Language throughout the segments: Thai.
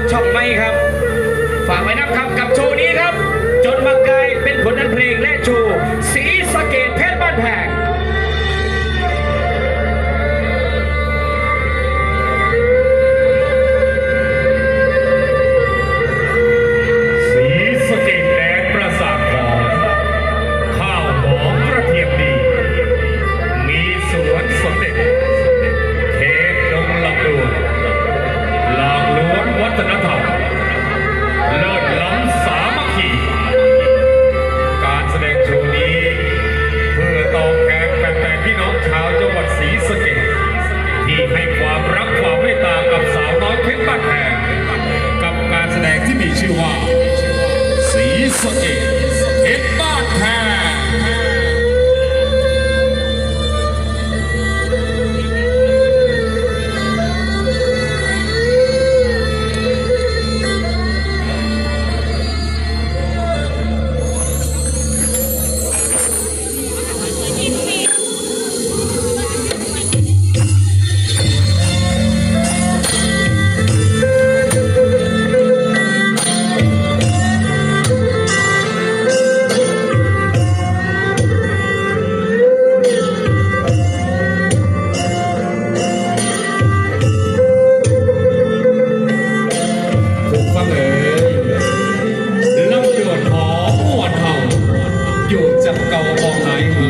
มชอบไหมครับ ฝากไว้นะครับกับโชว์นี้ครับ จนมากลายเป็นผลงานเพลงและโชว์สีสเกตเพชรบ้านแพง อยเพชรบ้านแพงกับการแสดงที่มีชื่อว่า สีสะเกดเพชรบ้านแพง all night.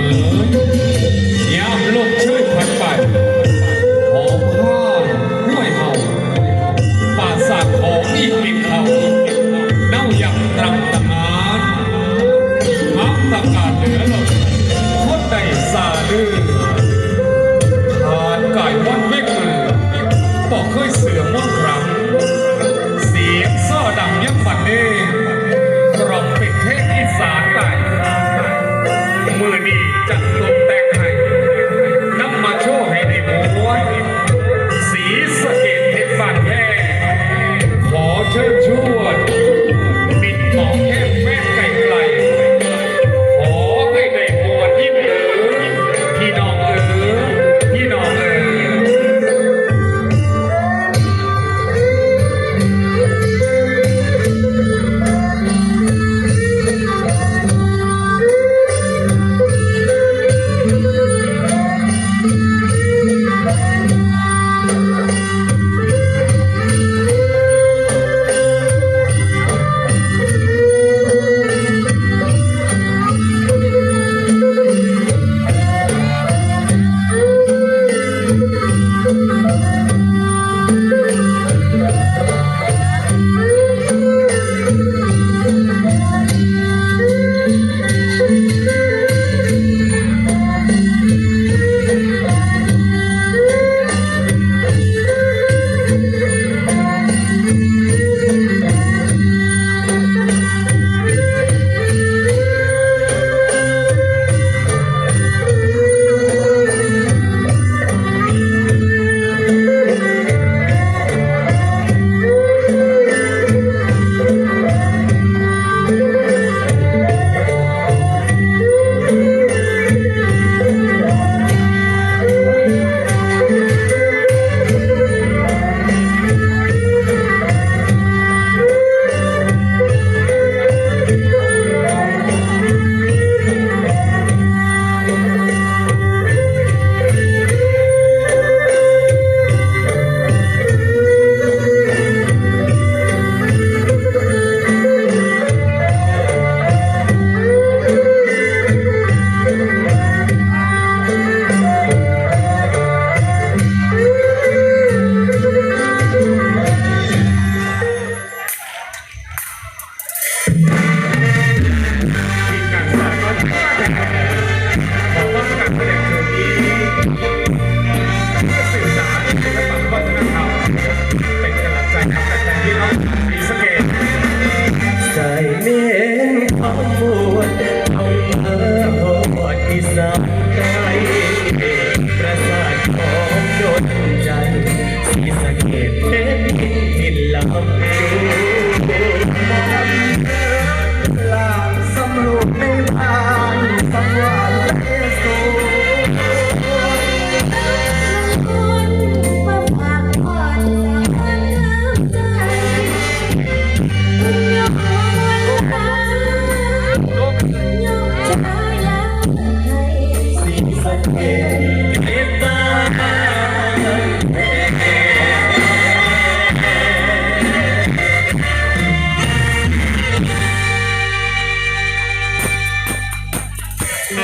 ขอ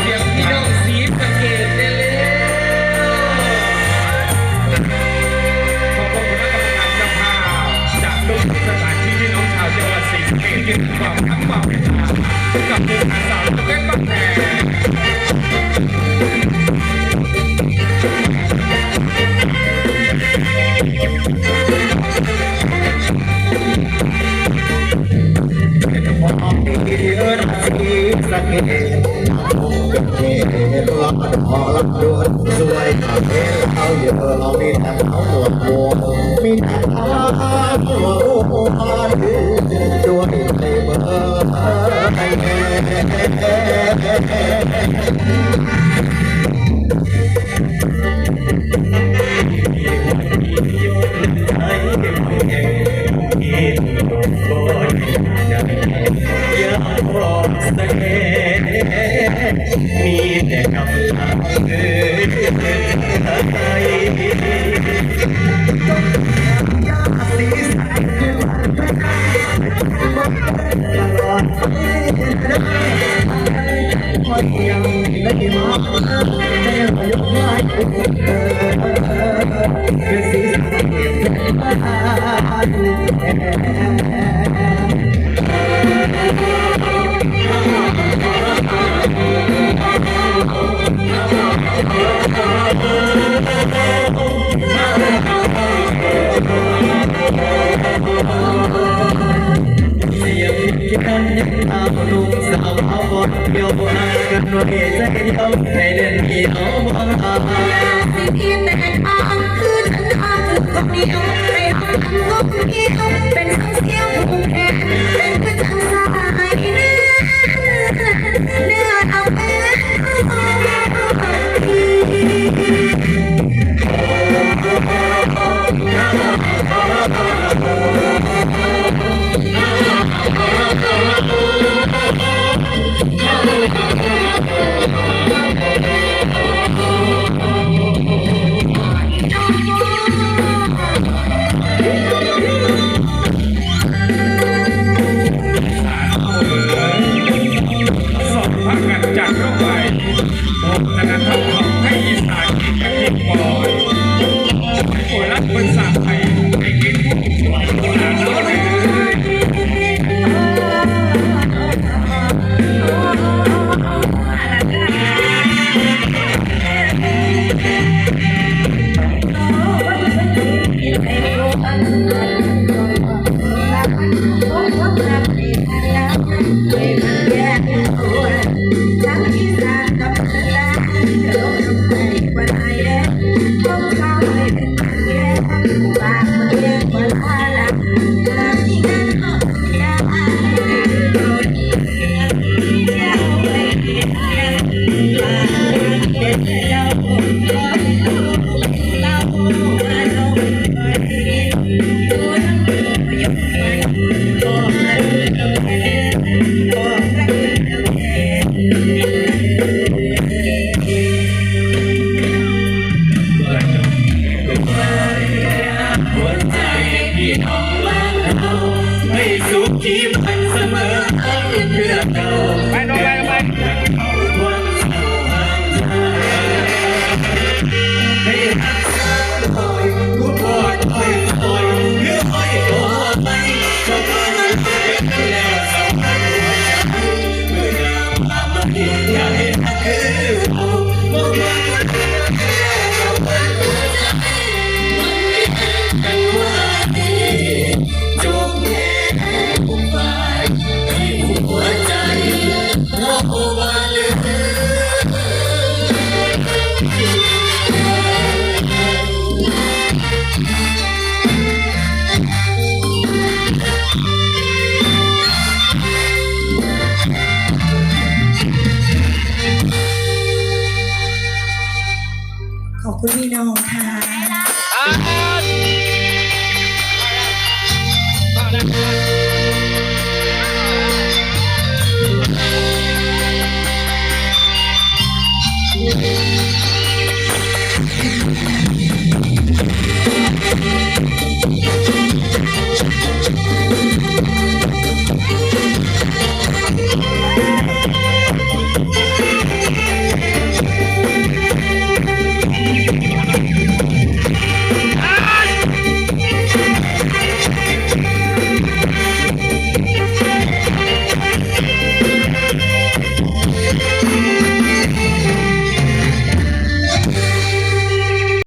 เสียงพี่น้องสีสะเกดได้เลยขอบคุณคณะกรรมกาภาจากทุกสถานที่พี่น้องชาวจังหวัดสะเที่มีความ หัว หัว กันยังตามนุ่มสาวเอาบนเดียวห่ากันไว้ใจเดียวในเดือนเดียวมองหาสิ่งที่แต่ทาคือฉันทาคือคนเดียวให้ทำงบเดียวเป็นสังเสียงผูกแไม่สุขีมันเสมอเพื่อเราไปน้องไปน้องไป Thank you.